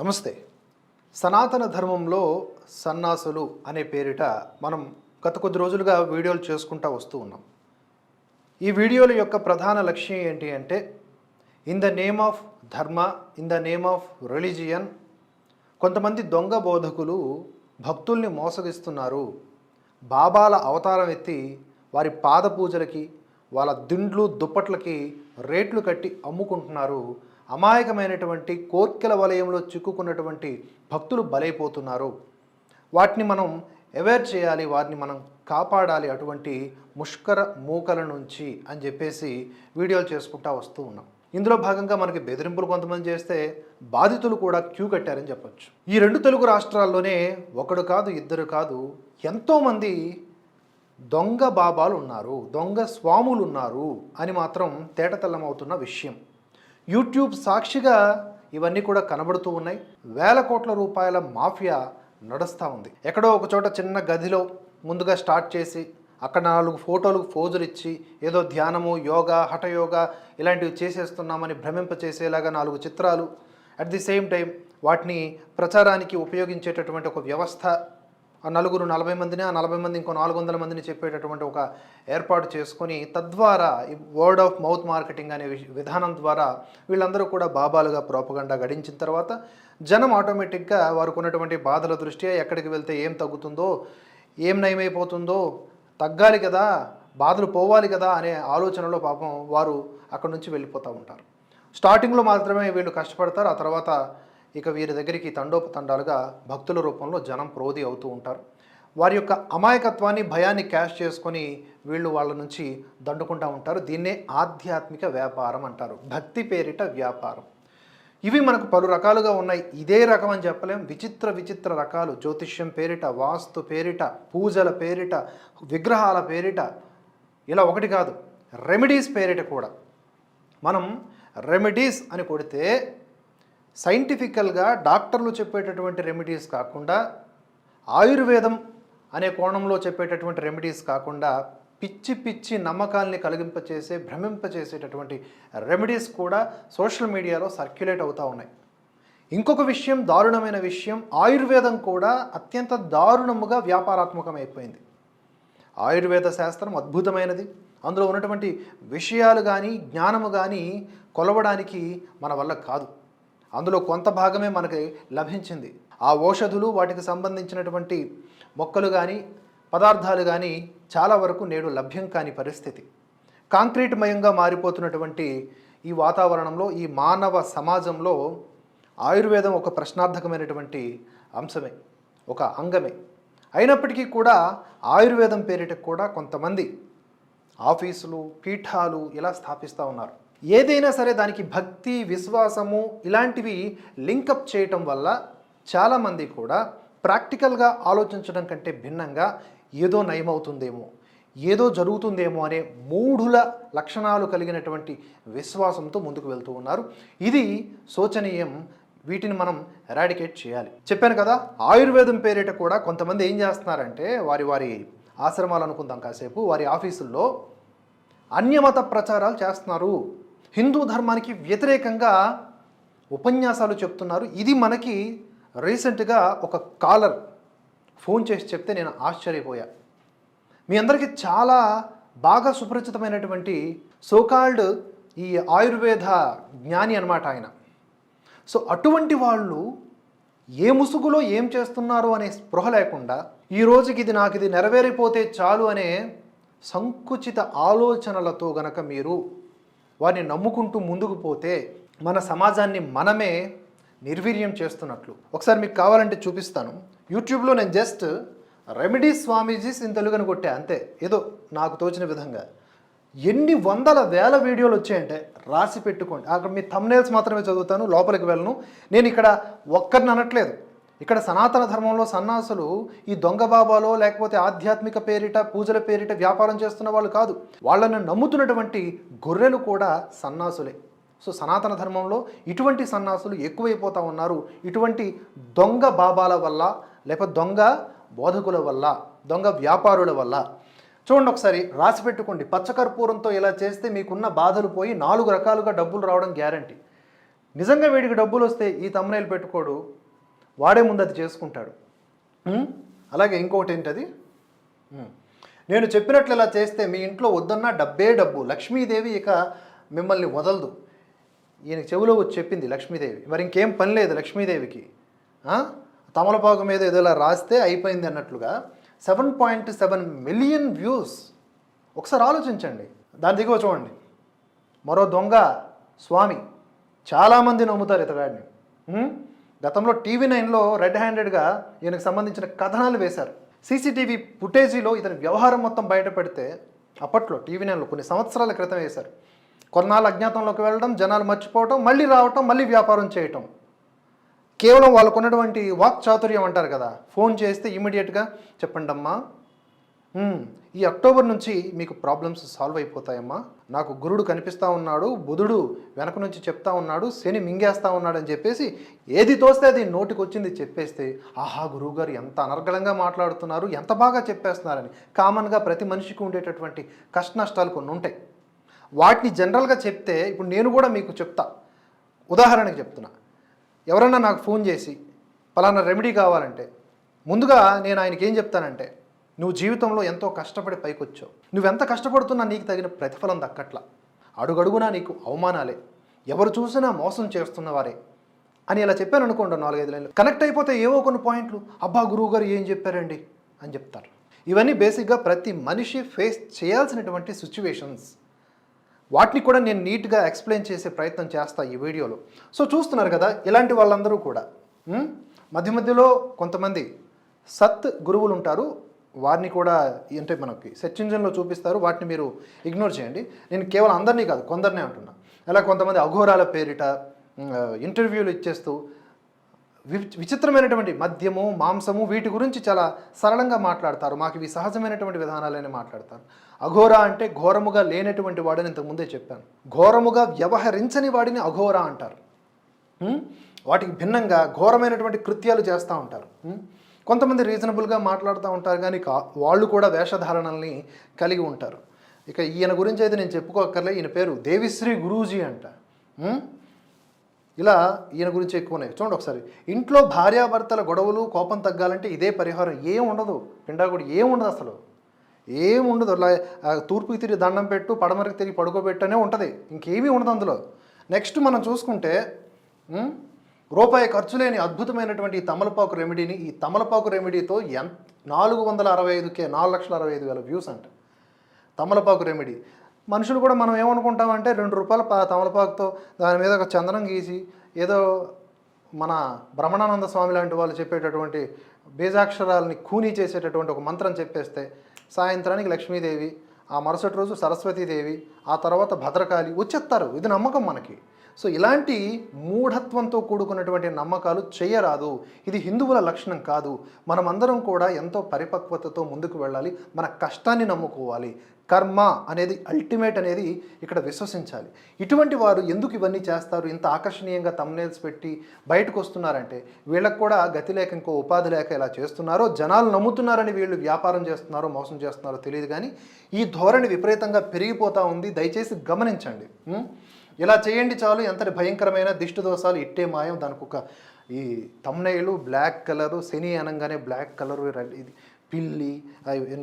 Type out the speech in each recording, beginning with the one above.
నమస్తే. సనాతన ధర్మంలో సన్నాసులు అనే పేరిట మనం గత కొద్ది రోజులుగా వీడియోలు చేసుకుంటూ వస్తూ ఉన్నాం. ఈ వీడియోల యొక్క ప్రధాన లక్ష్యం ఏంటి అంటే in the name of dharma in the name of religion కొంతమంది దొంగ బోధకులు భక్తుల్ని మోసగిస్తున్నారు. బాబాల అవతారం ఎత్తి వారి పాద పూజలకి వాళ్ళ దిండ్లు దుప్పట్లకి రేట్లు కట్టి అమ్ముకుంటున్నారు అమాయకమైనటువంటి కోర్కెల వలయంలో చిక్కుకున్నటువంటి భక్తులు బలైపోతున్నారు. వాటిని మనం అవేర్ చేయాలి వారిని మనం కాపాడాలి అటువంటి ముష్కర మూకల నుంచి అని చెప్పేసి వీడియోలు చేసుకుంటా వస్తూ ఉన్నాం. ఇందులో భాగంగా మనకి బెదిరింపులు కొంతమంది చేస్తే బాధితులు కూడా క్యూ కట్టారని చెప్పొచ్చు. ఈ రెండు తెలుగు రాష్ట్రాల్లోనే ఒకడు కాదు ఇద్దరు కాదు ఎంతోమంది దొంగ బాబాలు ఉన్నారు దొంగ స్వాములు ఉన్నారు అని మాత్రం తేటతెల్లమవుతున్న విషయం. యూట్యూబ్ సాక్షిగా ఇవన్నీ కూడా కనబడుతూ ఉన్నాయి. వేల కోట్ల రూపాయల మాఫియా నడుస్తూ ఉంది. ఎక్కడో ఒక చోట చిన్న గదిలో ముందుగా స్టార్ట్ చేసి అక్కడ నాలుగు ఫోటోలకు ఫోజులు ఇచ్చి ఏదో ధ్యానము యోగా హఠయోగా ఇలాంటివి చేసేస్తున్నామని భ్రమింపచేసేలాగా నాలుగు చిత్రాలు. అట్ ది సేమ్ టైం వాటిని ప్రచారానికి ఉపయోగించేటటువంటి ఒక వ్యవస్థ నలుగురు నలభై మందిని ఆ నలభై మంది ఇంకో నాలుగు వందల మందిని చెప్పేటటువంటి ఒక ఏర్పాటు చేసుకొని తద్వారా ఈ వర్డ్ ఆఫ్ మౌత్ మార్కెటింగ్ అనే విధానం ద్వారా వీళ్ళందరూ కూడా బాబాలుగా ప్రోపగండా గడించిన తర్వాత జనం ఆటోమేటిక్గా వారికి ఉన్నటువంటి బాధల దృష్ట్యా ఎక్కడికి వెళ్తే ఏం తగ్గుతుందో ఏం నయమైపోతుందో తగ్గాలి కదా బాధలు పోవాలి కదా అనే ఆలోచనలో పాపం వారు అక్కడి నుంచి వెళ్ళిపోతూ ఉంటారు. స్టార్టింగ్లో మాత్రమే వీళ్ళు కష్టపడతారు ఆ తర్వాత ఇక వీరి దగ్గరికి తండోపతండాలుగా భక్తుల రూపంలో జనం ప్రోది అవుతూ ఉంటారు. వారి యొక్క అమాయకత్వాన్ని భయాన్ని క్యాష్ చేసుకొని వీళ్ళు వాళ్ళ నుంచి దండుకుంటూ ఉంటారు. దీన్నే ఆధ్యాత్మిక వ్యాపారం అంటారు. భక్తి పేరిట వ్యాపారం. ఇవి మనకు పలు రకాలుగా ఉన్నాయి. ఇదే రకం అని చెప్పలేం. విచిత్ర విచిత్ర రకాలు. జ్యోతిష్యం పేరిట వాస్తు పేరిట పూజల పేరిట విగ్రహాల పేరిట. ఇలా ఒకటి కాదు. రెమెడీస్ పేరిట కూడా. మనం రెమెడీస్ అని కొడితే సైంటిఫికల్గా డాక్టర్లు చెప్పేటటువంటి రెమెడీస్ కాకుండా ఆయుర్వేదం అనే కోణంలో చెప్పేటటువంటి రెమెడీస్ కాకుండా పిచ్చి పిచ్చి నమ్మకాల్ని కలిగింపచేసే భ్రమింపచేసేటటువంటి రెమెడీస్ కూడా సోషల్ మీడియాలో సర్క్యులేట్ అవుతూ ఉన్నాయి. ఇంకొక విషయం దారుణమైన విషయం ఆయుర్వేదం కూడా అత్యంత దారుణముగా వ్యాపారాత్మకమైపోయింది. ఆయుర్వేద శాస్త్రం అద్భుతమైనది. అందులో ఉన్నటువంటి విషయాలు కానీ జ్ఞానము కానీ కొలవడానికి మన వల్ల కాదు. అందులో కొంత భాగమే మనకి లభించింది. ఆ ఔషధులు వాటికి సంబంధించినటువంటి మొక్కలు కానీ పదార్థాలు కానీ చాలా వరకు నేడు లభ్యం కాని పరిస్థితి. కాంక్రీట్ మయంగా మారిపోతున్నటువంటి ఈ వాతావరణంలో ఈ మానవ సమాజంలో ఆయుర్వేదం ఒక ప్రశ్నార్థకమైనటువంటి అంశమే ఒక అంగమే. అయినప్పటికీ కూడా ఆయుర్వేదం పేరిట కూడా కొంతమంది ఆఫీసులు పీఠాలు ఇలా స్థాపిస్తూ ఉన్నారు. ఏదైనా సరే దానికి భక్తి విశ్వాసము ఇలాంటివి లింకప్ చేయటం వల్ల చాలామంది కూడా ప్రాక్టికల్గా ఆలోచించడం కంటే భిన్నంగా ఏదో నయమవుతుందేమో ఏదో జరుగుతుందేమో అనే మూఢుల లక్షణాలు కలిగినటువంటి విశ్వాసంతో ముందుకు వెళ్తూ ఉన్నారు. ఇది శోచనీయం. వీటిని మనం ఎరాడికేట్ చేయాలి. చెప్పాను కదా ఆయుర్వేదం పేరిట కూడా కొంతమంది ఏం చేస్తున్నారంటే వారి వారి ఆశ్రమాలు అనుకుందాం కాసేపు వారి ఆఫీసుల్లో అన్యమత ప్రచారాలు చేస్తున్నారు. హిందూ ధర్మానికి వ్యతిరేకంగా ఉపన్యాసాలు చెప్తున్నారు. ఇది మనకి రీసెంట్గా ఒక కాలర్ ఫోన్ చేసి చెప్తే నేను ఆశ్చర్యపోయా. మీ అందరికీ చాలా బాగా సుపరిచితమైనటువంటి సోకాల్డ్ ఈ ఆయుర్వేద జ్ఞాని అన్నమాట ఆయన. సో అటువంటి వాళ్ళు ఏ ముసుగులో ఏం చేస్తున్నారు అనే స్పృహ లేకుండా ఈ రోజుకి ఇది నాకు ఇది నెరవేరిపోతే చాలు అనే సంకుచిత ఆలోచనలతో గనక మీరు వారిని నమ్ముకుంటూ ముందుకు పోతే మన సమాజాన్ని మనమే నిర్వీర్యం చేస్తున్నట్లు. ఒకసారి మీకు కావాలంటే చూపిస్తాను. యూట్యూబ్లో నేను జస్ట్ రెమెడీ స్వామీజీస్ ఇన్ తెలుగుని కొట్టా అంతే. ఏదో నాకు తోచిన విధంగా. ఎన్ని వందల వేల వీడియోలు వచ్చాయంటే రాసి పెట్టుకోండి. అక్కడ మీ thumbnails మాత్రమే చదువుతాను లోపలికి వెళ్ళను. నేను ఇక్కడ ఒక్కరిని అనట్లేదు. ఇక్కడ సనాతన ధర్మంలో సన్నాసులు ఈ దొంగ బాబాలో లేకపోతే ఆధ్యాత్మిక పేరిట పూజల పేరిట వ్యాపారం చేస్తున్న వాళ్ళు కాదు. వాళ్ళని నమ్ముతున్నటువంటి గొర్రెలు కూడా సన్నాసులే. సో సనాతన ధర్మంలో ఇటువంటి సన్నాసులు ఎక్కువైపోతూ ఉన్నారు. ఇటువంటి దొంగ బాబాల వల్ల లేకపోతే దొంగ బోధకుల వల్ల దొంగ వ్యాపారుల వల్ల. చూడండి ఒకసారి రాసి పెట్టుకోండి. పచ్చకర్పూరంతో ఇలా చేస్తే మీకున్న బాధలు పోయి నాలుగు రకాలుగా డబ్బులు రావడం గ్యారంటీ. నిజంగా వీడికి డబ్బులు వస్తే ఈ తమ్మునేలు పెట్టుకోడు. వాడే ముందు అది చేసుకుంటాడు? అలాగే ఇంకొకటి ఏంటది. నేను చెప్పినట్లు ఇలా చేస్తే మీ ఇంట్లో వద్దన్న డబ్బే డబ్బు. లక్ష్మీదేవి ఇక మిమ్మల్ని వదలదు. ఈయన చెవిలో వచ్చి చెప్పింది లక్ష్మీదేవి. మరి ఇంకేం పని లేదు లక్ష్మీదేవికి? తమలపాకు మీద ఏదో ఇలా రాస్తే అయిపోయింది అన్నట్లుగా seven point seven million views. ఒకసారి ఆలోచించండి. దాని దిగువ చూడండి. మరో దొంగ స్వామి. చాలామంది నమ్ముతారు ఇతగాడిని? గతంలో టీవీ నైన్లో రెడ్ హ్యాండెడ్గా ఈయనకు సంబంధించిన కథనాలు వేశారు. సీసీటీవీ ఫుటేజీలో ఇతని వ్యవహారం మొత్తం బయటపెడితే అప్పట్లో టీవీ నైన్లో కొన్ని సంవత్సరాల క్రితం వేశారు. కొన్నాళ్ళు అజ్ఞాతంలోకి వెళ్ళడం జనాలు మర్చిపోవటం మళ్ళీ రావటం మళ్ళీ వ్యాపారం చేయటం. కేవలం వాళ్ళకు ఉన్నటువంటి వాక్ చాతుర్యం అంటారు కదా ఫోన్ చేస్తే ఇమీడియట్గా చెప్పండి అమ్మా ఈ అక్టోబర్ నుంచి మీకు ప్రాబ్లమ్స్ సాల్వ్ అయిపోతాయమ్మా. నాకు గురుడు కనిపిస్తూ ఉన్నాడు బుధుడు వెనక నుంచి చెప్తా ఉన్నాడు శని మింగేస్తా ఉన్నాడు అని చెప్పేసి ఏది తోస్తే అది నోటికి వచ్చింది చెప్పేస్తే ఆహా గురువుగారు ఎంత అనర్గళంగా మాట్లాడుతున్నారు ఎంత బాగా చెప్పేస్తున్నారని. కామన్గా ప్రతి మనిషికి ఉండేటటువంటి కష్ట నష్టాలు కొన్ని ఉంటాయి. వాటిని జనరల్గా చెప్తే ఇప్పుడు నేను కూడా మీకు చెప్తా. ఉదాహరణకి చెప్తున్నా. ఎవరన్నా నాకు ఫోన్ చేసి పలానా రెమెడీ కావాలంటే ముందుగా నేను ఆయనకి ఏం చెప్తానంటే నువ్వు జీవితంలో ఎంతో కష్టపడి పైకొచ్చావు. నువ్వెంత కష్టపడుతున్నా నీకు తగిన ప్రతిఫలం దక్కట్లా. అడుగడుగునా నీకు అవమానాలే. ఎవరు చూసినా మోసం చేస్తున్నవారే. అని ఇలా చెప్పాను అనుకోండి నాలుగైదు లైన్లు. కనెక్ట్ అయిపోతే ఏవో కొన్ని పాయింట్లు. అబ్బా గురువు గారు ఏం చెప్పారండి? అని చెప్తారు. ఇవన్నీ బేసిక్గా ప్రతి మనిషి ఫేస్ చేయాల్సినటువంటి సిచ్యువేషన్స్. వాటిని కూడా నేను నీట్గా ఎక్స్ప్లెయిన్ చేసే ప్రయత్నం చేస్తా ఈ వీడియోలో. సో చూస్తున్నారు కదా ఇలాంటి వాళ్ళందరూ కూడా. మధ్య మధ్యలో కొంతమంది సత్ గురువులు ఉంటారు వారిని కూడా అంటే మనకి సెర్చ్ ఇంజిన్లో చూపిస్తారు. వాటిని మీరు ఇగ్నోర్ చేయండి. నేను కేవలం అందరినీ కాదు కొందరినే అంటున్నా. అలా కొంతమంది అఘోరాల పేరిట ఇంటర్వ్యూలు ఇచ్చేస్తూ వి- విచిత్రమైనటువంటి మద్యము మాంసము వీటి గురించి చాలా సరళంగా మాట్లాడతారు. మాకు ఇవి సహజమైనటువంటి విధానాలనే మాట్లాడతారు. అఘోర అంటే ఘోరముగా లేనటువంటి వాడని ఇంతకుముందే చెప్పాను. ఘోరముగా వ్యవహరించని వాడిని అఘోర అంటారు. వాటికి భిన్నంగా ఘోరమైనటువంటి కృత్యాలు చేస్తూ ఉంటారు. కొంతమంది రీజనబుల్గా మాట్లాడుతూ ఉంటారు కానీ కా- వాళ్ళు కూడా వేషధారణల్ని కలిగి ఉంటారు. ఇక ఈయన గురించి అయితే నేను చెప్పుకోక్కర్లే ఈయన పేరు దేవిశ్రీ గురూజీ అంట. ఇలా ఈయన గురించి ఎక్కువనే చూడండి ఒకసారి. ఇంట్లో భార్యాభర్తల గొడవలు కోపం తగ్గాలంటే ఇదే పరిహారం. ఏం ఉండదు. పిండాకుడు ఏం ఉండదు అసలు. ఏం ఉండదు. అలా తూర్పుకి తిరిగి దండం పెట్టు పడమరికి తిరిగి పడుకోబెట్టనే ఉంటుంది. ఇంకేమీ ఉండదు అందులో. నెక్స్ట్ మనం చూసుకుంటే రూపాయి ఖర్చు లేని అద్భుతమైనటువంటి తమలపాకు రెమెడీని ఈ తమలపాకు రెమెడీతో ఎంత నాలుగు వందల అరవై ఐదుకే నాలుగు లక్షల అరవై ఐదు వేల వ్యూస్ అంట. తమలపాకు రెమెడీ మనుషులు కూడా మనం ఏమనుకుంటామంటే రెండు రూపాయల పా తమలపాకుతో దాని మీద ఒక చందనం గీసి ఏదో మన బ్రహ్మణానంద స్వామి లాంటి వాళ్ళు చెప్పేటటువంటి బీజాక్షరాలని కూనీ చేసేటటువంటి ఒక మంత్రం చెప్పేస్తే సాయంత్రానికి లక్ష్మీదేవి ఆ మరుసటి రోజు సరస్వతీదేవి ఆ తర్వాత భద్రకాళి వచ్చేస్తారు ఇది నమ్మకం మనకి. సో ఇలాంటి మూఢత్వంతో కూడుకున్నటువంటి నమ్మకాలు చేయరాదు. ఇది హిందువుల లక్షణం కాదు. మనమందరం కూడా ఎంతో పరిపక్వతతో ముందుకు వెళ్ళాలి. మన కష్టాన్ని నమ్ముకోవాలి. కర్మ అనేది అల్టిమేట్ అనేది ఇక్కడ విశ్వసించాలి. ఇటువంటి వారు ఎందుకు ఇవన్నీ చేస్తారు? ఇంత ఆకర్షణీయంగా తమ్నేల్స్ పెట్టి బయటకు వస్తున్నారంటే వీళ్ళకు కూడా గతి లేక ఇంకో ఉపాధి లేక ఇలా చేస్తున్నారో జనాలు నమ్ముతున్నారని వీళ్ళు వ్యాపారం చేస్తున్నారో మోసం చేస్తున్నారో తెలియదు కానీ ఈ ధోరణి విపరీతంగా పెరిగిపోతూ ఉంది. దయచేసి గమనించండి. ఇలా చేయండి చాలు ఎంతటి భయంకరమైన దిష్టి దోషాలు ఇట్టే మాయం. దానికి ఒక ఈ తమ్నైలు బ్లాక్ కలరు శని అనగానే బ్లాక్ కలరు ఇది పిల్లి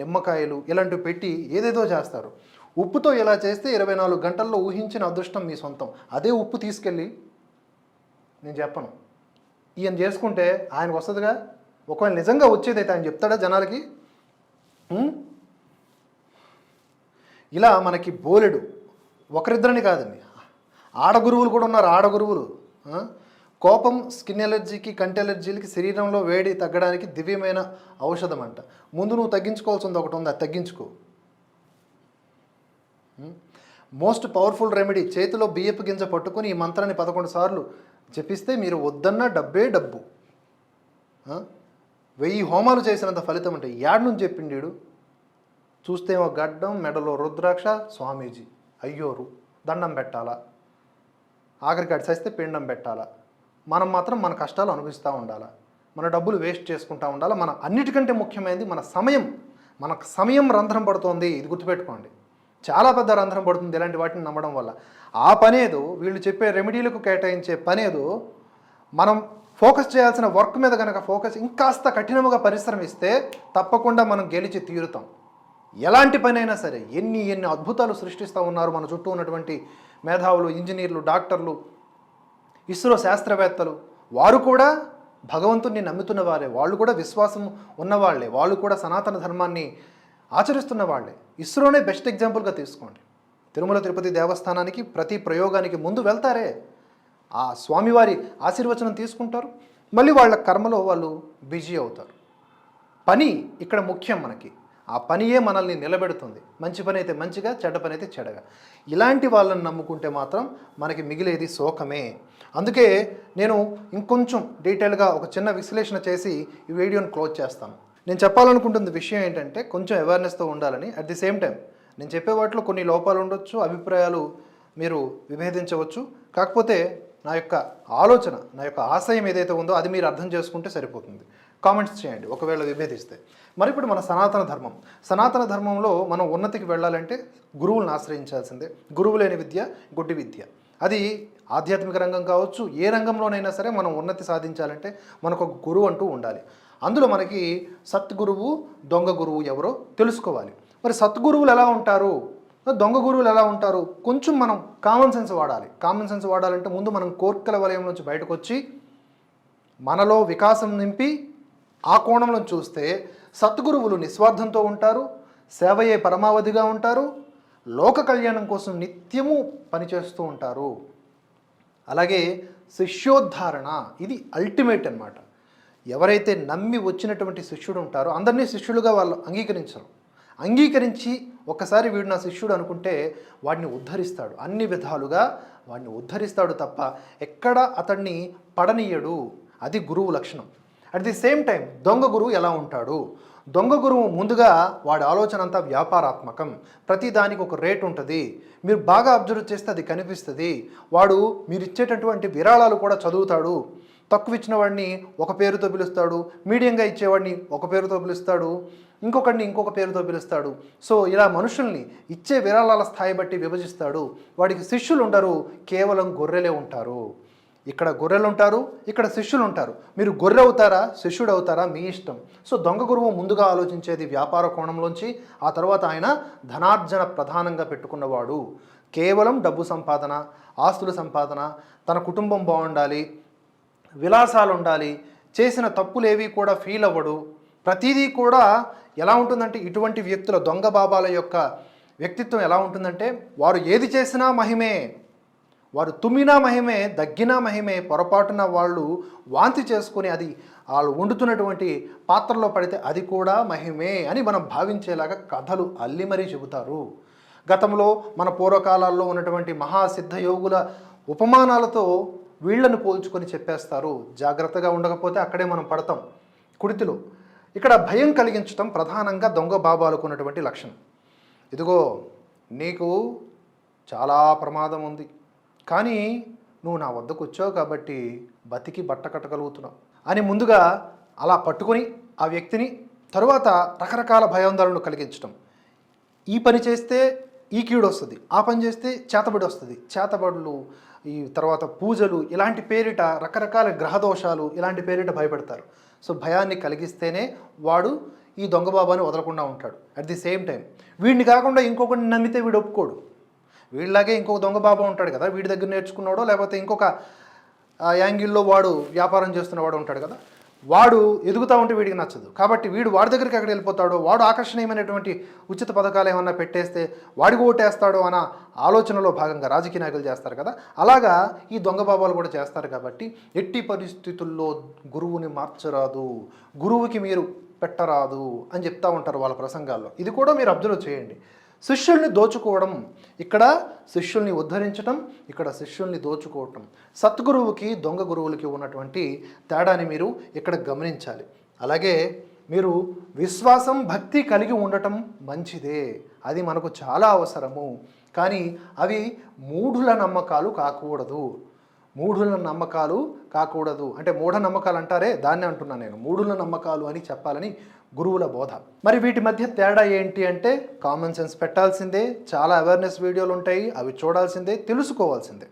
నిమ్మకాయలు ఇలాంటివి పెట్టి ఏదేదో చేస్తారు. ఉప్పుతో ఇలా చేస్తే ఇరవై నాలుగు గంటల్లో ఊహించిన అదృష్టం మీ సొంతం. అదే ఉప్పు తీసుకెళ్ళి నేను చెప్పను. ఈయన చేసుకుంటే ఆయనకు వస్తుందిగా? ఒకవేళ నిజంగా వచ్చేదైతే ఆయన చెప్తాడా జనాలకి? ఇలా మనకి బోలెడు. ఒకరిద్దరిని కాదండి. ఆడగురువులు కూడా ఉన్నారు ఆడగురువులు. కోపం స్కిన్ ఎలర్జీకి కంటి ఎలర్జీలకి శరీరంలో వేడి తగ్గడానికి దివ్యమైన ఔషధం అంట ముందు నువ్వు తగ్గించుకోవాల్సింది ఒకటి ఉంది అది తగ్గించుకో. మోస్ట్ పవర్ఫుల్ రెమెడీ చేతిలో బియ్యపు గింజ పట్టుకొని ఈ మంత్రాన్ని పదకొండు సార్లు జపిస్తే మీరు వద్దన్న డబ్బే డబ్బు. వెయ్యి హోమాలు చేసినంత ఫలితం అంటే యాడ్ నుంచి చెప్పిండీడు చూస్తేమో గడ్డం మెడలో రుద్రాక్ష స్వామీజీ. అయ్యోరు దండం పెట్టాలా? ఆఖరికి అడి పిండం పెట్టాలా? మనం మాత్రం మన కష్టాలు అనుభవిస్తూ ఉండాలా? మన డబ్బులు వేస్ట్ చేసుకుంటూ ఉండాలా? మన అన్నిటికంటే ముఖ్యమైనది మన సమయం. మన సమయం రంధ్రం పడుతోంది ఇది గుర్తుపెట్టుకోండి. చాలా పెద్ద రంధ్రం పడుతుంది ఇలాంటి వాటిని నమ్మడం వల్ల. ఆ పనేదో వీళ్ళు చెప్పే రెమెడీలకు కేటాయించే పనేదో మనం ఫోకస్ చేయాల్సిన వర్క్ మీద కనుక ఫోకస్ ఇంకాస్త కఠినముగా పరిశ్రమిస్తే తప్పకుండా మనం గెలిచి తీరుతాం. ఎలాంటి పనైనా సరే ఎన్ని ఎన్ని అద్భుతాలు సృష్టిస్తూ ఉన్నారు మన చుట్టూ ఉన్నటువంటి మేధావులు ఇంజనీర్లు డాక్టర్లు ఇస్రో శాస్త్రవేత్తలు వారు కూడా భగవంతుణ్ణి నమ్ముతున్న వారే. వాళ్ళు కూడా విశ్వాసం ఉన్నవాళ్ళే. వాళ్ళు కూడా సనాతన ధర్మాన్ని ఆచరిస్తున్న వాళ్ళే ఇస్రోనే బెస్ట్ ఎగ్జాంపుల్గా తీసుకోండి. తిరుమల తిరుపతి దేవస్థానానికి ప్రతి ప్రయోగానికి ముందు వెళ్తారే. ఆ స్వామివారి ఆశీర్వచనం తీసుకుంటారు. మళ్ళీ వాళ్ళ కర్మలో వాళ్ళు బిజీ అవుతారు. పని ఇక్కడ ముఖ్యం మనకి. ఆ పనియే మనల్ని నిలబెడుతుంది. మంచి పని అయితే మంచిగా చెడ్డ పని అయితే చెడగా ఇలాంటి వాళ్ళని నమ్ముకుంటే మాత్రం మనకి మిగిలేది శోకమే. అందుకే నేను ఇంకొంచెం డీటెయిల్గా ఒక చిన్న విశ్లేషణ చేసి ఈ వీడియోని క్లోజ్ చేస్తాను. నేను చెప్పాలనుకుంటున్న విషయం ఏంటంటే కొంచెం అవేర్నెస్తో ఉండాలని అట్ ది సేమ్ టైం నేను చెప్పే వాటిలో కొన్ని లోపాలు ఉండొచ్చు అభిప్రాయాలు మీరు విభేదించవచ్చు. కాకపోతే నా యొక్క ఆలోచన నా యొక్క ఆశయం ఏదైతే ఉందో అది మీరు అర్థం చేసుకుంటే సరిపోతుంది. కామెంట్స్ చేయండి ఒకవేళ విభేదిస్తే. మరి ఇప్పుడు మన సనాతన ధర్మం. సనాతన ధర్మంలో మనం ఉన్నతికి వెళ్ళాలంటే గురువులను ఆశ్రయించాల్సిందే. గురువు లేని విద్య గుడ్డి విద్య. అది ఆధ్యాత్మిక రంగం కావచ్చు ఏ రంగంలోనైనా సరే మనం ఉన్నతి సాధించాలంటే మనకు ఒక గురువు అంటూ ఉండాలి. అందులో మనకి సత్గురువు దొంగ గురువు ఎవరో తెలుసుకోవాలి. మరి సత్గురువులు ఎలా ఉంటారు? దొంగ గురువులు ఎలా ఉంటారు? కొంచెం మనం కామన్ సెన్స్ వాడాలి. కామన్ సెన్స్ వాడాలంటే ముందు మనం కోర్కెల వలయం నుంచి బయటకు వచ్చి మనలో వికాసం నింపి ఆ కోణంలో చూస్తే సద్గురువులు నిస్వార్థంతో ఉంటారు సేవయే పరమావధిగా ఉంటారు లోక కళ్యాణం కోసం నిత్యము పనిచేస్తూ ఉంటారు. అలాగే శిష్యోద్ధారణ ఇది అల్టిమేట్ అనమాట ఎవరైతే నమ్మి వచ్చినటువంటి శిష్యుడు ఉంటారో అందరినీ శిష్యులుగా వాళ్ళు అంగీకరించరు. అంగీకరించి ఒక్కసారి వీడు నా శిష్యుడు అనుకుంటే వాడిని ఉద్ధరిస్తాడు. అన్ని విధాలుగా వాడిని ఉద్ధరిస్తాడు తప్ప ఎక్కడ అతన్ని పడనీయడు. అది గురువు లక్షణం. అట్ ది సేమ్ టైం దొంగ గురువు ఎలా ఉంటాడు? దొంగ గురువు ముందుగా వాడి ఆలోచన అంతా వ్యాపారాత్మకం. ప్రతి దానికి ఒక రేట్ ఉంటుంది. మీరు బాగా అబ్జర్వ్ చేస్తే అది కనిపిస్తుంది. వాడు మీరు ఇచ్చేటటువంటి విరాళాలు కూడా చదువుతాడు. తక్కువ ఇచ్చిన వాడిని ఒక పేరుతో పిలుస్తాడు. మీడియంగా ఇచ్చేవాడిని ఒక పేరుతో పిలుస్తాడు. ఇంకొకడిని ఇంకొక పేరుతో పిలుస్తాడు. సో ఇలా మనుషుల్ని ఇచ్చే విరాళాల స్థాయి బట్టి విభజిస్తాడు. వాడికి శిష్యులు ఉండరు కేవలం గొర్రెలే ఉంటారు. ఇక్కడ గొర్రెలు ఉంటారు ఇక్కడ శిష్యులు ఉంటారు మీరు గొర్రె అవుతారా శిష్యుడు అవుతారా మీ ఇష్టం. సో దొంగ గురువు ముందుగా ఆలోచించేది వ్యాపార కోణంలోంచి ఆ తర్వాత ఆయన ధనార్జన ప్రధానంగా పెట్టుకున్నవాడు. కేవలం డబ్బు సంపాదన ఆస్తుల సంపాదన తన కుటుంబం బాగుండాలి విలాసాలు ఉండాలి చేసిన తప్పులేవి కూడా ఫీల్ అవ్వడు. ప్రతిదీ కూడా ఎలా ఉంటుందంటే ఇటువంటి వ్యక్తుల దొంగ బాబాల యొక్క వ్యక్తిత్వం ఎలా ఉంటుందంటే వారు ఏది చేసినా మహిమే. వారు తుమ్మినా మహిమే దగ్గినా మహిమే పొరపాటున వాళ్ళు వాంతి చేసుకొని అది వాళ్ళు వండుతున్నటువంటి పాత్రలో పడితే అది కూడా మహిమే అని మనం భావించేలాగా కథలు అల్లి మరీ చెబుతారు. గతంలో మన పూర్వకాలాల్లో ఉన్నటువంటి మహాసిద్ధ యోగుల ఉపమానాలతో వీళ్ళను పోల్చుకొని చెప్పేస్తారు. జాగ్రత్తగా ఉండకపోతే అక్కడే మనం పడతాం. కుడితిలో ఇక్కడ భయం కలిగించడం ప్రధానంగా దొంగ బాబాలకు ఉన్నటువంటి లక్షణం. ఇదిగో నీకు చాలా ప్రమాదం ఉంది. కానీ నువ్వు నా వద్దకు వచ్చావు కాబట్టి బతికి బట్ట కట్టగలుగుతున్నావు. అని ముందుగా అలా పట్టుకొని ఆ వ్యక్తిని తరువాత రకరకాల భయాందోళనలు కలిగించడం ఈ పని చేస్తే ఈ కీడు వస్తుంది ఆ పని చేస్తే చేతబడి వస్తుంది. చేతబడులు ఈ తర్వాత పూజలు ఇలాంటి పేరిట రకరకాల గ్రహదోషాలు ఇలాంటి పేరిట భయపెడతారు. సో భయాన్ని కలిగిస్తేనే వాడు ఈ దొంగబాబాని వదలకుండా ఉంటాడు. అట్ ది సేమ్ టైం వీడిని కాకుండా ఇంకొకరిని నమ్మితే వీడు ఒప్పుకోడు. వీళ్ళలాగే ఇంకొక దొంగ బాబా ఉంటాడు కదా వీడి దగ్గర నేర్చుకున్నాడో లేకపోతే ఇంకొక ఆ, యాంగిల్లో వాడు వ్యాపారం చేస్తున్నవాడు ఉంటాడు కదా వాడు ఎదుగుతూ ఉంటే వీడికి నచ్చదు. కాబట్టి వీడు వాడి దగ్గరికి ఎక్కడ వెళ్ళిపోతాడో వాడు ఆకర్షణీయమైనటువంటి ఉచిత పథకాలు ఏమన్నా పెట్టేస్తే వాడికి ఓటేస్తాడో అన్న ఆలోచనలో భాగంగా రాజకీయ నాయకులు చేస్తారు కదా అలాగా ఈ దొంగ బాబాలు కూడా చేస్తారు కాబట్టి ఎట్టి పరిస్థితుల్లో గురువుని మార్చరాదు గురువుకి మీరు పెట్టరాదు అని చెప్తా ఉంటారు వాళ్ళ ప్రసంగాల్లో. ఇది కూడా మీరు అబ్జర్వ్ చేయండి. శిష్యుల్ని దోచుకోవడం ఇక్కడ శిష్యుల్ని ఉద్ధరించడం ఇక్కడ శిష్యుల్ని దోచుకోవటం. సద్గురువుకి దొంగ గురువులకి ఉన్నటువంటి తేడాని మీరు ఇక్కడ గమనించాలి. అలాగే మీరు విశ్వాసం భక్తి కలిగి ఉండటం మంచిదే. అది మనకు చాలా అవసరము. కానీ అవి మూఢుల నమ్మకాలు కాకూడదు. మూఢుల నమ్మకాలు కాకూడదు. అంటే మూఢ నమ్మకాలు అంటారే దాన్ని అంటున్నాను నేను. మూఢుల నమ్మకాలు అని చెప్పాలని గురువుల బోధ. మరి వీటి మధ్య తేడా ఏంటి అంటే కామన్ సెన్స్ పెట్టాల్సిందే చాలా అవేర్నెస్ వీడియోలు ఉంటాయి అవి చూడాల్సిందే తెలుసుకోవాల్సిందే.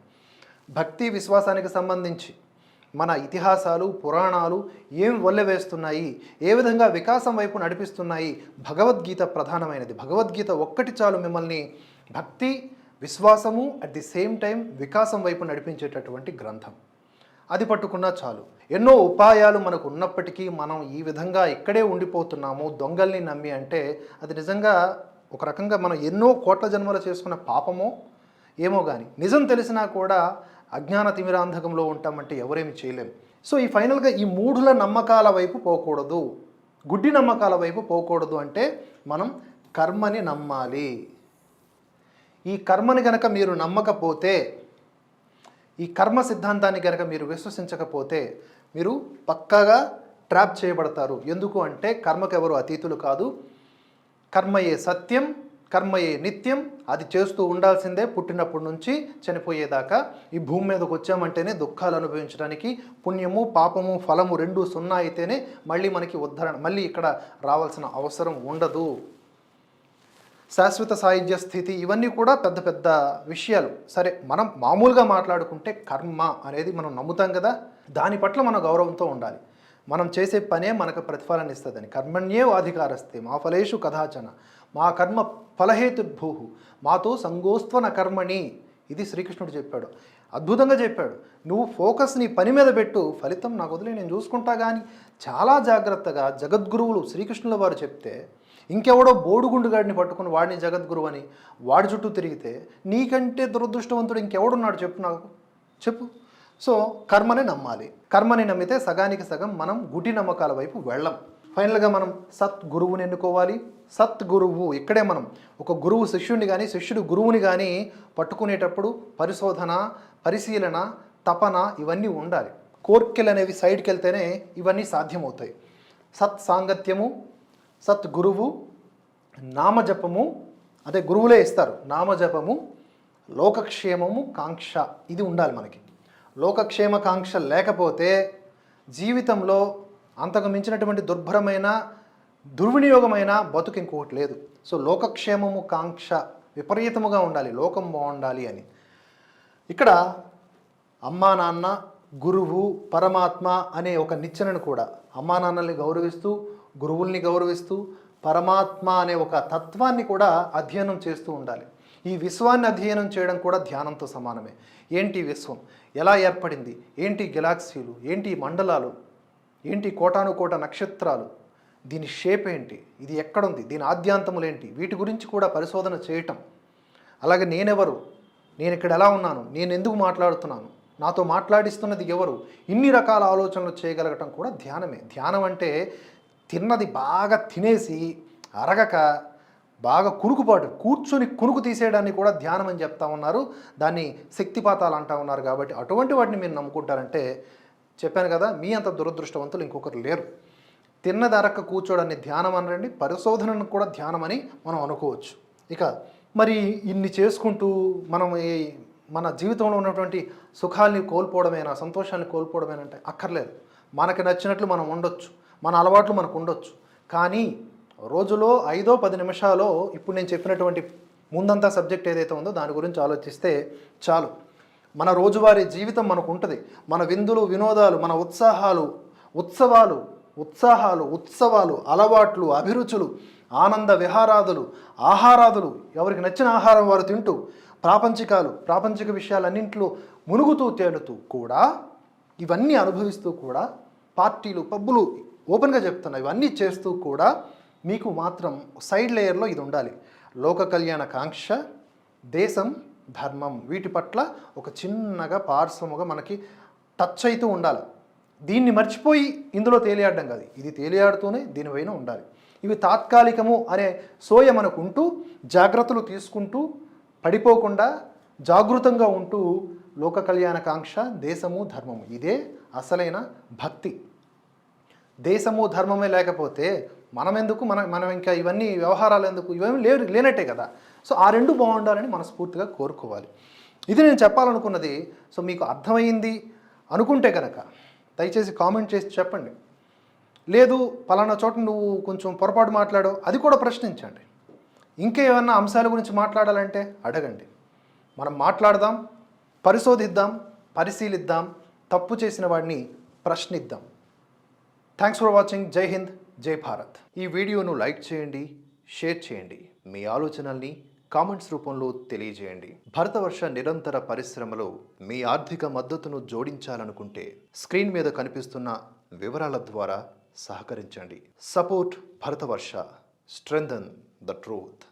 భక్తి విశ్వాసానికి సంబంధించి మన ఇతిహాసాలు పురాణాలు ఏం వల్లెవేస్తున్నాయి ఏ విధంగా వికాసం వైపు నడిపిస్తున్నాయి భగవద్గీత ప్రధానమైనది. భగవద్గీత ఒక్కటి చాలు మిమ్మల్ని భక్తి విశ్వాసము అట్ ది సేమ్ టైం వికాసం వైపు నడిపించేటటువంటి గ్రంథం. అది పట్టుకున్నా చాలు. ఎన్నో ఉపాయాలు మనకు ఉన్నప్పటికీ మనం ఈ విధంగా ఇక్కడే ఉండిపోతున్నాము దొంగల్ని నమ్మి అంటే అది నిజంగా ఒక రకంగా మనం ఎన్నో కోట్ల జన్మలు చేసుకున్న పాపమో ఏమో కానీ నిజం తెలిసినా కూడా అజ్ఞాన తిమిరాంధకంలో ఉంటామంటే ఎవరేమి చేయలేము సో ఈ ఫైనల్గా ఈ మూఢుల నమ్మకాల వైపు పోకూడదు. గుడ్డి నమ్మకాల వైపు పోకూడదు అంటే మనం కర్మని నమ్మాలి. ఈ కర్మని గనక మీరు నమ్మకపోతే ఈ కర్మ సిద్ధాంతాన్ని కనుక మీరు విశ్వసించకపోతే మీరు పక్కాగా ట్రాప్ చేయబడతారు. ఎందుకు అంటే కర్మకు ఎవరు అతీతులు కాదు. కర్మయే సత్యం కర్మయే నిత్యం అది చేస్తూ ఉండాల్సిందే పుట్టినప్పటి నుంచి చనిపోయేదాకా. ఈ భూమి మీదకి వచ్చామంటేనే దుఃఖాలు అనుభవించడానికి పుణ్యము పాపము ఫలము రెండు సున్నా అయితేనే మళ్ళీ మనకి ఉద్ధరణ మళ్ళీ ఇక్కడ రావాల్సిన అవసరం ఉండదు. శాశ్వత సాయుధ్య స్థితి ఇవన్నీ కూడా పెద్ద పెద్ద విషయాలు. సరే మనం మామూలుగా మాట్లాడుకుంటే కర్మ అనేది మనం నమ్ముతాం కదా దాని పట్ల మన గౌరవంతో ఉండాలి. మనం చేసే పనే మనకు ప్రతిఫలాన్ని ఇస్తుందని. కర్మణ్యే అధికారస్తే మా ఫలేషు కథాచన మా కర్మ ఫలహేతుర్భూ మాతో సంగోస్త్వన కర్మణి. ఇది శ్రీకృష్ణుడు చెప్పాడు. అద్భుతంగా చెప్పాడు. నువ్వు ఫోకస్ నీ పని మీద పెట్టు ఫలితం నాకు వదిలే నేను చూసుకుంటా కానీ చాలా జాగ్రత్తగా జగద్గురువులు శ్రీకృష్ణుల వారు చెప్తే ఇంకెవడో బోడుగుండుగాడిని పట్టుకుని వాడిని జగద్గురువు అని వాడి చుట్టూ తిరిగితే నీకంటే దురదృష్టవంతుడు ఇంకెవడున్నాడు చెప్పు నాకు. చెప్పు. సో కర్మని నమ్మాలి. కర్మని నమ్మితే సగానికి సగం మనం గుటి నమ్మకాల వైపు వెళ్ళం. ఫైనల్గా మనం సత్ గురువుని ఎన్నుకోవాలి. సత్ గురువు ఇక్కడే మనం. ఒక గురువు శిష్యుడిని కానీ శిష్యుడు గురువుని కానీ పట్టుకునేటప్పుడు పరిశోధన పరిశీలన తపన ఇవన్నీ ఉండాలి. కోర్కెలు అనేవి సైడ్కి వెళ్తేనే ఇవన్నీ సాధ్యమవుతాయి. సత్ సాంగత్యము సత్ గురువు నామజపము అదే గురువులే ఇస్తారు. నామజపము లోకక్షేమము కాంక్ష ఇది ఉండాలి మనకి. లోకక్షేమ కాంక్ష లేకపోతే జీవితంలో అంతకు మించినటువంటి దుర్భరమైన దుర్వినియోగమైన బతుకు ఇంకొకటి లేదు. సో లోకక్షేమము కాంక్ష విపరీతముగా ఉండాలి. లోకం బాగుండాలి అని. ఇక్కడ అమ్మా నాన్న గురువు పరమాత్మ అనే ఒక నిచ్చెనను కూడా అమ్మా నాన్నల్ని గౌరవిస్తూ గురువుల్ని గౌరవిస్తూ పరమాత్మ అనే ఒక తత్వాన్ని కూడా అధ్యయనం చేస్తూ ఉండాలి. ఈ విశ్వాన్ని అధ్యయనం చేయడం కూడా ధ్యానంతో సమానమే. ఏంటి విశ్వం? ఎలా ఏర్పడింది? ఏంటి గెలాక్సీలు? ఏంటి మండలాలు? ఏంటి కోటాను కోట నక్షత్రాలు? దీని షేప్ ఏంటి? ఇది ఎక్కడుంది? దీని ఆద్యాంతములు ఏంటి? వీటి గురించి కూడా పరిశోధన చేయటం. అలాగే నేనెవరు? నేను ఇక్కడ ఎలా ఉన్నాను? నేను ఎందుకు మాట్లాడుతున్నాను? నాతో మాట్లాడిస్తున్నది ఎవరు? ఇన్ని రకాల ఆలోచనలు చేయగలగటం కూడా ధ్యానమే. ధ్యానం అంటే తిన్నది బాగా తినేసి అరగక బాగా కునుకుపాటు కూర్చొని కునుకు తీసేయడాన్ని కూడా ధ్యానం అని చెప్తా ఉన్నారు. దాన్ని శక్తిపాతాలు అంటా ఉన్నారు కాబట్టి అటువంటి వాటిని మీరు నమ్ముకుంటారంటే చెప్పాను కదా మీ అంత దురదృష్టవంతులు ఇంకొకరు లేరు. తిన్నది అరక్క కూర్చోడాన్ని ధ్యానం అనరండి పరిశోధనను కూడా ధ్యానం అని మనం అనుకోవచ్చు. ఇక మరి ఇన్ని చేసుకుంటూ మనం ఈ మన జీవితంలో ఉన్నటువంటి సుఖాల్ని కోల్పోవడమేనా సంతోషాన్ని కోల్పోవడమేనంటే అక్కర్లేదు. మనకి నచ్చినట్లు మనం ఉండొచ్చు. మన అలవాట్లు మనకు ఉండొచ్చు. కానీ రోజులో ఐదో పది నిమిషాలో ఇప్పుడు నేను చెప్పినటువంటి ముందంతా సబ్జెక్ట్ ఏదైతే ఉందో దాని గురించి ఆలోచిస్తే చాలు. మన రోజువారీ జీవితం మనకు ఉంటుంది. మన విందులు వినోదాలు మన ఉత్సాహాలు ఉత్సవాలు ఉత్సాహాలు ఉత్సవాలు అలవాట్లు అభిరుచులు ఆనంద విహారాదులు ఆహారాదులు ఎవరికి నచ్చిన ఆహారం వారు తింటూ ప్రాపంచికాలు ప్రాపంచిక విషయాలన్నింటిలో మునుగుతూ తేలుతూ కూడా ఇవన్నీ అనుభవిస్తూ కూడా పార్టీలు పబ్బులు ఓపెన్గా చెప్తున్నా ఇవన్నీ చేస్తూ కూడా మీకు మాత్రం సైడ్ లేయర్లో ఇది ఉండాలి. లోక కళ్యాణ కాంక్ష దేశం ధర్మం వీటి పట్ల ఒక చిన్నగా పార్శ్వముగా మనకి టచ్ అవుతూ ఉండాలి. దీన్ని మర్చిపోయి ఇందులో తేలియాడడం కాదు. ఇది తేలియాడుతూనే దీనిపైన ఉండాలి. ఇవి తాత్కాలికము అనే సోయ మనకుంటూ జాగ్రత్తలు తీసుకుంటూ పడిపోకుండా జాగృతంగా ఉంటూ లోక కళ్యాణ కాంక్ష దేశము ధర్మము ఇదే అసలైన భక్తి. దేశము ధర్మమే లేకపోతే మనం ఎందుకు మన మనం ఇంకా ఇవన్నీ వ్యవహారాలు ఎందుకు? ఇవన్నీ లేవు లేనట్టే కదా. సో ఆ రెండు బాగుండాలని మనస్ఫూర్తిగా కోరుకోవాలి. ఇది నేను చెప్పాలనుకున్నది సో మీకు అర్థమైంది అనుకుంటే కనుక దయచేసి కామెంట్ చేసి చెప్పండి. లేదు పలానా చోట నువ్వు కొంచెం పొరపాటు మాట్లాడో అది కూడా ప్రశ్నించండి. ఇంకేమన్నా అంశాల గురించి మాట్లాడాలంటే అడగండి. మనం మాట్లాడదాం పరిశోధిద్దాం పరిశీలిద్దాం తప్పు చేసిన వాడిని ప్రశ్నిద్దాం. థ్యాంక్స్ ఫర్ వాచింగ్ జై హింద్ జై భారత్ ఈ వీడియోను లైక్ చేయండి షేర్ చేయండి. మీ ఆలోచనల్ని కామెంట్స్ రూపంలో తెలియజేయండి. భరతవర్ష నిరంతర పరిశ్రమలో మీ ఆర్థిక మద్దతును జోడించాలనుకుంటే స్క్రీన్ మీద కనిపిస్తున్న వివరాల ద్వారా సహకరించండి. Support Bharatavarsha. Strengthen the truth